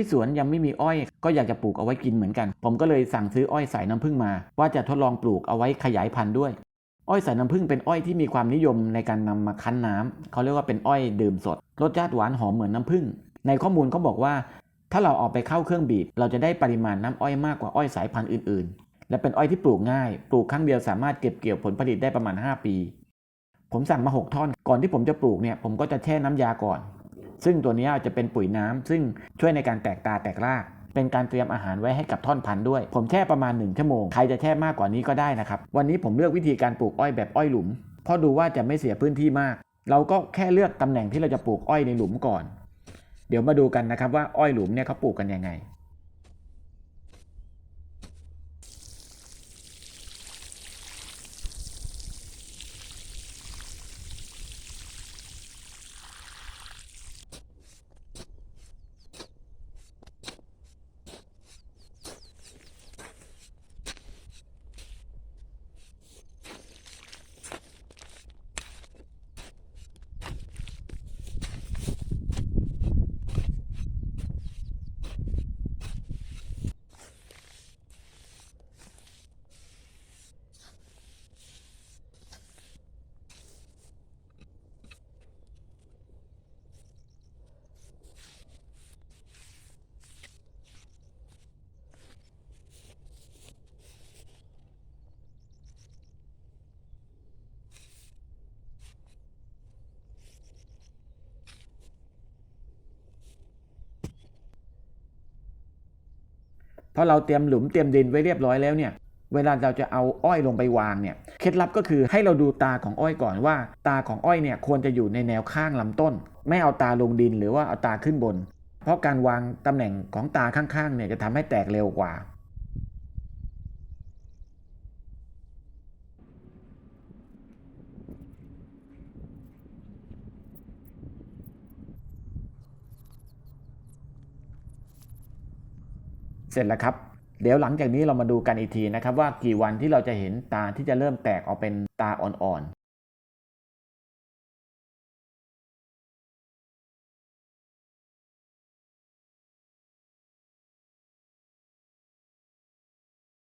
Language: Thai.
ที่สวนยังไม่มีอ้อย ก็อยากจะปลูกเอาไว้กินเหมือนกัน ผมก็เลยสั่งซื้ออ้อยสายน้ำผึ้งมา ว่าจะทดลองปลูกเอาไว้ขยายพันธุ์ด้วย อ้อยสายน้ำผึ้งเป็นอ้อยที่มีความนิยมในการนำมาคั้นน้ำเขาเรียกว่าเป็นอ้อยดื่มสด รสชาติหวานหอมเหมือนน้ำผึ้ง ในข้อมูลเขาบอกว่า ถ้าเราเอาไปเข้าเครื่องบีบ เราจะได้ปริมาณน้ำอ้อยมากกว่าอ้อยสายพันธุ์อื่น ๆ และเป็นอ้อยที่ปลูกง่าย ปลูกครั้งเดียวสามารถเก็บเกี่ยวผลผลิตได้ประมาณ 5 ปี ผมสั่งมา 6 ท่อน ก่อนที่ผมจะปลูกเนี่ย ผมก็จะแช่น้ำยาก่อน ซึ่งตัวนี้จะเป็นปุ๋ยน้ำซึ่งช่วยในการแตกตาแตกรากเป็นการเตรียมอาหารไว้ให้กับท่อนพันธุ์ด้วย ผมแช่ประมาณ 1 ชั่วโมง ใครจะแช่มากกว่านี้ก็ได้นะครับ วันนี้ผมเลือกวิธีการปลูกอ้อยแบบอ้อยหลุม เพราะดูว่าจะไม่เสียพื้นที่มาก เราก็แค่เลือกตำแหน่งที่เราจะปลูกอ้อยในหลุมก่อน เดี๋ยวมาดูกันนะครับว่าอ้อยหลุมเนี่ยเขาปลูกกันยังไง พราะเราเตรียมหลุมเตรียมดินไว้เรียบร้อยแล้วเนี่ยเวลาเราจะเอาอ้อยลงไปวางเนี่ยเคล็ดลับก็คือให้เราดูตาของอ้อยก่อนว่า ตาของอ้อยเนี่ยควรจะอยู่ในแนวข้างลำต้น ไม่เอาตาลงดินหรือว่าเอาตาขึ้นบน เพราะการวางตำแหน่งของตาข้างๆเนี่ยจะทำให้แตกเร็วกว่า เสร็จแล้วครับ เดี๋ยวหลังจากนี้เรามาดูกันอีกทีนะครับว่ากี่วันที่เราจะเห็นตาที่จะเริ่มแตกออกเป็นตาอ่อน